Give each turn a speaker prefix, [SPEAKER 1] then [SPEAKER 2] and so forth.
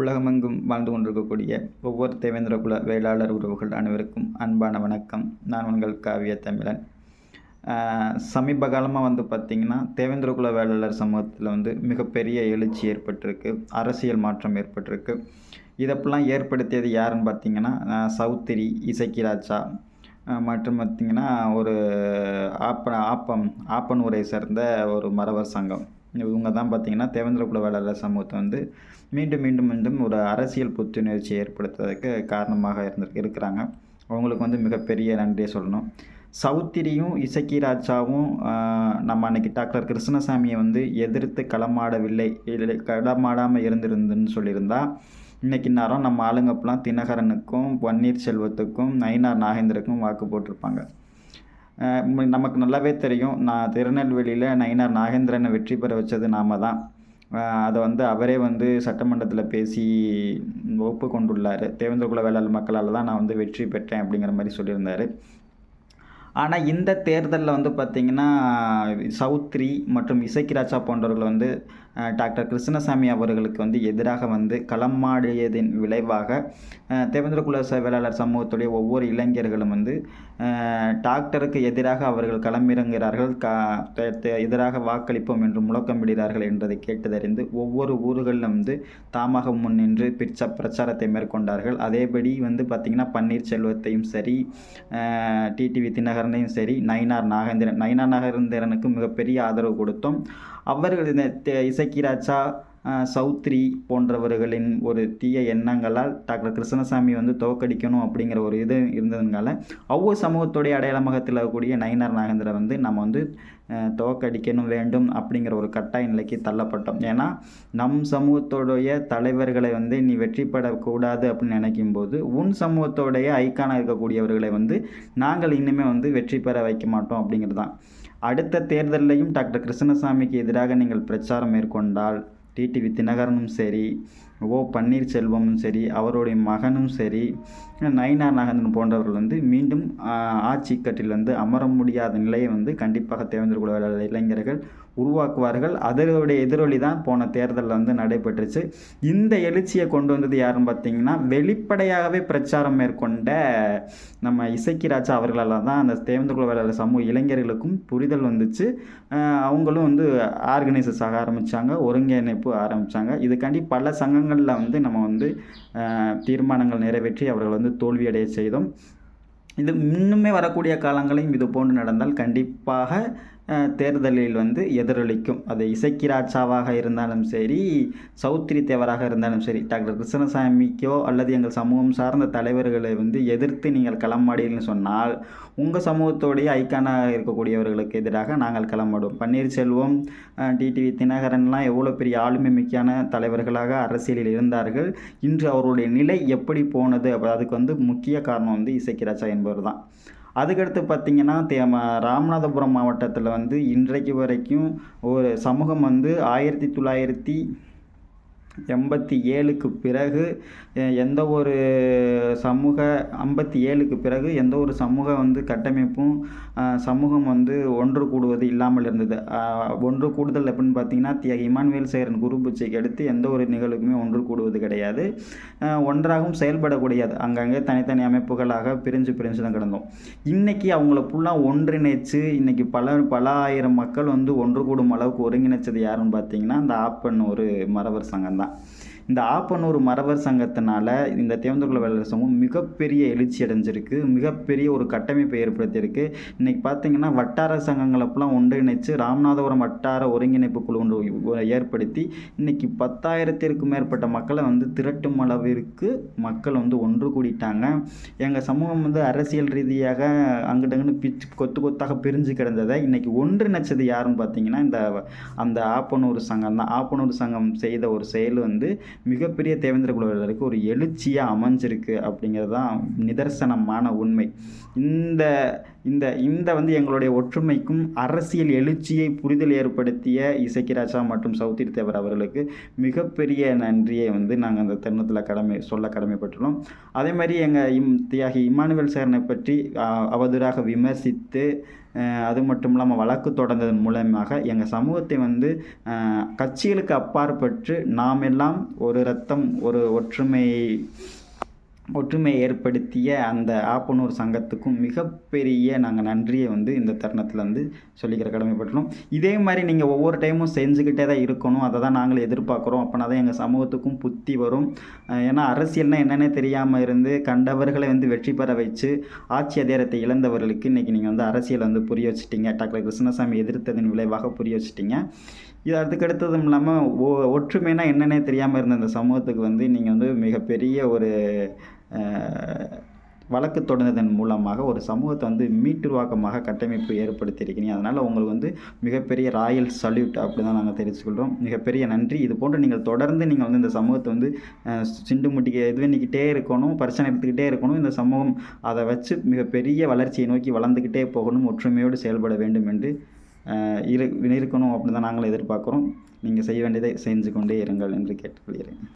[SPEAKER 1] உலகமெங்கும் வாழ்ந்து கொண்டிருக்கக்கூடிய ஒவ்வொரு தேவேந்திர குல வேளாளர் உறவுகள் அனைவருக்கும் அன்பான வணக்கம். நான் உங்கள் காவிய தமிழன். சமீப காலமாக வந்து பார்த்திங்கன்னா தேவேந்திர குல வேளாளர் சமூகத்தில் வந்து மிகப்பெரிய எழுச்சி ஏற்பட்டிருக்கு. அரசியல் மாற்றம் ஏற்பட்டிருக்கு. இதப்பெல்லாம் ஏற்படுத்தியது யாருன்னு பார்த்தீங்கன்னா சௌத்திரி இசக்கிராஜா மற்றும் பார்த்திங்கன்னா ஒரு ஆப்ப ஆப்பம் ஆப்பனூரை சேர்ந்த ஒரு மறவர் சங்கம். இவங்க தான் பார்த்திங்கன்னா தேவேந்திர வேளாளர் சமூகத்தை வந்து மீண்டும் மீண்டும் மீண்டும் ஒரு அரசியல் புத்துணர்ச்சியை ஏற்படுத்துவதற்கு காரணமாக இருந்து இருக்கிறாங்க. அவங்களுக்கு வந்து மிகப்பெரிய நன்றியை சொல்லணும். சௌத்திரியும் இசக்கி ராஜாவும் நம்ம அன்னைக்கு டாக்டர் கிருஷ்ணசாமியை வந்து எதிர்த்து களமாடவில்லை களமாடாமல் இருந்திருந்துன்னு சொல்லியிருந்தால் இன்னைக்கு நேரம் நம்ம ஆளுங்கப்பெல்லாம் தினகரனுக்கும் பன்னீர்செல்வத்துக்கும் நயினார் நாகேந்திரக்கும் வாக்கு போட்டிருப்பாங்க. நமக்கு நல்லாவே தெரியும். நான் திருநெல்வேலியில் நயினார் நாகேந்திரனை வெற்றி பெற வச்சது நாம தான். அதை வந்து அவரே வந்து சட்டமன்றத்தில் பேசி ஒப்புக்கொண்டுள்ளார். தேவேந்திர குல வேளாளர் மக்களால் தான் நான் வந்து வெற்றி பெற்றேன் அப்படிங்கிற மாதிரி சொல்லியிருந்தார். ஆனால் இந்த தேர்தலில் வந்து பார்த்திங்கன்னா சௌத்ரி மற்றும் இசைக்கிராச்சா போன்றவர்கள் வந்து டாக்டர் கிருஷ்ணசாமி அவர்களுக்கு வந்து எதிராக வந்து களமாடியதின் விளைவாக தேவேந்திர குல வேளாளர் சமூகத்துடைய ஒவ்வொரு இளைஞர்களும் வந்து டாக்டருக்கு எதிராக அவர்கள் களமிறங்குகிறார்கள் க தே- எதிராக வாக்களிப்போம் என்று முழக்கமிடுகிறார்கள் என்பதை கேட்டதறிந்து ஒவ்வொரு ஊர்களிலும் வந்து தாமாக முன்னின்று பிச்ச பிரச்சாரத்தை மேற்கொண்டார்கள். அதேபடி வந்து பார்த்திங்கன்னா பன்னீர்செல்வத்தையும் சரி டிடிவி தினகரனையும் சரி நயினார் நாகேந்திரன் நயினார் நாகேந்திரனுக்கு மிகப்பெரிய ஆதரவு கொடுத்தோம். அவர்கள் இந்த இசக்கிராஜா சௌத்ரி போன்றவர்களின் ஒரு தீய எண்ணங்களால் டாக்டர் கிருஷ்ணசாமி வந்து தோக்கடிக்கணும் அப்படிங்கிற ஒரு இது இருந்ததுனால ஒவ்வொரு சமூகத்துடைய அடையாளமாக இருக்கக்கூடிய நயினார் நாகேந்திரன் வந்து நம்ம வந்து அஹ், தோக்கடிக்கணும் வேண்டும் அப்படிங்கிற ஒரு கட்டாய நிலைக்கு தள்ளப்பட்டோம். ஏன்னா நம் சமூகத்தோடைய தலைவர்களை வந்து நீ வெற்றி பெறக்கூடாது அப்படின்னு நினைக்கும் போது உன் சமூகத்தோடைய ஐக்கானாக இருக்கக்கூடியவர்களை வந்து நாங்கள் இன்னுமே வந்து வெற்றி பெற வைக்க மாட்டோம் அப்படிங்கிறது தான் அடுத்த தேர்தலையும் டாக்டர் கிருஷ்ணசாமிக்கு எதிராக நீங்கள் பிரச்சாரம் மேற்கொண்டால் டிடிவி தினகரனும் சரி ஓ பன்னீர்செல்வமும் சரி அவருடைய மகனும் சரி நயினார் நாகந்தன் போன்றவர்கள் வந்து மீண்டும் ஆட்சி கட்டில் வந்து அமர முடியாத நிலையை வந்து கண்டிப்பாக தேவேந்திர இளைஞர்கள் உருவாக்குவார்கள். அதனுடைய எதிரொலி தான் போன தேர்தலில் வந்து நடைபெற்றுச்சு. இந்த எழுச்சியை கொண்டு வந்தது யாருன்னு பார்த்தீங்கன்னா வெளிப்படையாகவே பிரச்சாரம் மேற்கொண்ட நம்ம இசைக்கிராஜா அவர்களால் தான் அந்த தேவேந்திர குல வேளாளர் சமூக இளைஞர்களுக்கும் புரிதல் வந்துச்சு. அவங்களும் வந்து ஆர்கனைசஸ் ஆக ஆரம்பித்தாங்க ஒருங்கிணைப்பு ஆரம்பித்தாங்க இதுக்காண்டி பல சங்கங்களில் வந்து நம்ம வந்து தீர்மானங்கள் நிறைவேற்றி அவர்கள் வந்து தோல்வியடைய செய்தோம். இது இன்னுமே வரக்கூடிய காலங்களையும் இது போன்று நடந்தால் கண்டிப்பாக தேர்தலில் வந்து எதிரொலிக்கும். அது இசைக்கிராஜாவாக இருந்தாலும் சரி சௌத்ரி தேவராக இருந்தாலும் சரி டாக்டர் கிருஷ்ணசாமிக்கோ அல்லது எங்கள் சமூகம் சார்ந்த தலைவர்களை வந்து எதிர்த்து நீங்கள் களமாடின்னு சொன்னால் உங்கள் சமூகத்தோடைய ஐக்கானாக இருக்கக்கூடியவர்களுக்கு எதிராக நாங்கள் களமாடுவோம். பன்னீர்செல்வம் டிடிவி தினகரன்லாம் எவ்வளோ பெரிய ஆளுமை மிக்கான தலைவர்களாக அரசியலில் இருந்தார்கள். இன்று அவருடைய நிலை எப்படி போனது? அதுக்கு வந்து முக்கிய காரணம் வந்து இசைக்கிராஜா என்பவர் தான் அதுக்கடுத்து பார்த்திங்கன்னா தே ம- ராமநாதபுரம் மாவட்டத்தில் வந்து இன்றைக்கு வரைக்கும் ஒரு சமூகம் வந்து ஆயிரத்தி தொள்ளாயிரத்தி எண்பத்தி ஏழுக்கு பிறகு எந்த ஒரு சமூக ஐம்பத்தி ஏழுக்கு பிறகு எந்த ஒரு சமூக வந்து கட்டமைப்பும் சமூகம் வந்து ஒன்று கூடுவது இல்லாமல் இருந்தது. ஒன்று கூடுதல் அப்படின்னு பார்த்தீங்கன்னா தியாக இமானுவேல் சேரன் குருபூச்சைக்கு அடுத்து எந்த ஒரு நிகழ்வுக்குமே ஒன்று கூடுவது கிடையாது. ஒன்றாகவும் செயல்படக்கூடியது. அங்கங்கே தனித்தனி அமைப்புகளாக பிரிஞ்சு பிரிஞ்சு தான் கிடந்தோம். இன்றைக்கி அவங்கள ஃபுல்லாக ஒன்றிணைச்சு இன்றைக்கி பல பல ஆயிரம் மக்கள் வந்து ஒன்று கூடும் அளவுக்கு ஒருங்கிணைச்சது யாருன்னு பார்த்தீங்கன்னா அந்த ஆப்பன் ஒரு மரபர் சங்கம் தான் இந்த ஆப்பனூர் மரபர் சங்கத்தினால இந்த தேவந்தகுல வேளாளர் சங்கம் மிகப்பெரிய எழுச்சி அடைஞ்சிருக்கு. மிகப்பெரிய ஒரு கட்டமைப்பை ஏற்படுத்தியிருக்கு. இன்றைக்கி பார்த்தீங்கன்னா வட்டார சங்கங்களப்பெல்லாம் ஒன்றிணைச்சு ராமநாதபுரம் வட்டார ஒருங்கிணைப்பு குழு ஒன்று ஏற்படுத்தி இன்றைக்கி பத்தாயிரத்திற்கும் மேற்பட்ட மக்களை வந்து திரட்டும் அளவிற்கு மக்கள் வந்து ஒன்று கூடிட்டாங்க. எங்கள் சமூகம் வந்து அரசியல் ரீதியாக அங்கிட்டங்கன்னு பிச்சு கொத்து கொத்தாக பிரிஞ்சு கிடந்ததை இன்னைக்கு ஒன்றிணைச்சது யாருன்னு பார்த்தீங்கன்னா இந்த அந்த ஆப்பனூர் சங்கம் தான். ஆப்பனூர் சங்கம் செய்த ஒரு செயல் வந்து மிகப்பெரிய தேவேந்திர குலவர்களுக்கு ஒரு எழுச்சியாக அமைஞ்சிருக்கு அப்படிங்கிறது தான் நிதர்சனமான உண்மை. இந்த இந்த இந்த வந்து எங்களுடைய ஒற்றுமைக்கும் அரசியல் எழுச்சியை புரிதல் ஏற்படுத்திய இசைக்கிராஜா மற்றும் சௌத்திரி தேவர் அவர்களுக்கு மிகப்பெரிய நன்றியை வந்து நாங்கள் அந்த தருணத்தில் கடமை சொல்ல கடமைப்பட்டுள்ளோம். அதே மாதிரி எங்கள் இம் தியாகி இமானுவேல் சேரனை பற்றி அவதூறாக விமர்சித்து அது மட்டும் இல்லாமல் வழக்கு தொடர்ந்ததன் மூலமாக எங்கள் சமூகத்தை வந்து கட்சிகளுக்கு அப்பாற்பட்டு நாம் எல்லாம் ஒரு ரத்தம் ஒரு ஒற்றுமை ஒற்றுமையை ஏற்படுத்திய அந்த ஆப்பனூர் சங்கத்துக்கும் மிகப்பெரிய நாங்கள் நன்றியை வந்து இந்த தருணத்தில் வந்து சொல்லிக்கிற கடமைப்பட்டுரும் இதே மாதிரி நீங்கள் ஒவ்வொரு டைமும் செஞ்சுக்கிட்டே தான் இருக்கணும். அதை தான் நாங்கள் எதிர்பார்க்குறோம். அப்போனா தான் எங்கள் சமூகத்துக்கும் புத்தி வரும். ஏன்னா அரசியல்னால் என்னென்னே தெரியாமல் இருந்து கண்டவர்களை வந்து வெற்றி பெற வச்சு ஆட்சி அதிகாரத்தை இழந்தவர்களுக்கு இன்றைக்கி நீங்கள் வந்து அரசியலை வந்து புரிய வச்சுட்டீங்க. டாக்டர் கிருஷ்ணசாமி எதிர்த்ததன் விளைவாக புரிய வச்சுட்டீங்க. இது அதுக்கு அடுத்ததும் இல்லாமல் ஒ ஒற்றுமைனா என்னன்னே தெரியாமல் இருந்த இந்த சமூகத்துக்கு வந்து நீங்கள் வந்து மிகப்பெரிய ஒரு வழக்கு தொடர்ந்ததன் மூலமாக ஒரு சமூகத்தை வந்து மீட்டுருவாக்கமாக கட்டமைப்பு ஏற்படுத்தியிருக்கிறீங்க. அதனால் உங்களுக்கு வந்து மிகப்பெரிய ராயல் சல்யூட் அப்படி தான் நாங்கள் தெரிவிச்சுக்கொள்கிறோம் மிகப்பெரிய நன்றி. இது போன்று நீங்கள் தொடர்ந்து நீங்கள் வந்து இந்த சமூகத்தை வந்து சிண்டு முட்டிக்க இது பண்ணிக்கிட்டே இருக்கணும் பிரச்சனை எடுத்துக்கிட்டே இருக்கணும். இந்த சமூகம் அதை வச்சு மிகப்பெரிய வளர்ச்சியை நோக்கி வளர்ந்துக்கிட்டே போகணும் ஒற்றுமையோடு செயல்பட வேண்டும் என்று இரு இருக்கணும் அப்படின்னு தான் நாங்களும் எதிர்பார்க்குறோம். நீங்கள் செய்ய வேண்டியதை செஞ்சு கொண்டே இருங்கள் என்று கேட்டுக்கொள்கிறேன்.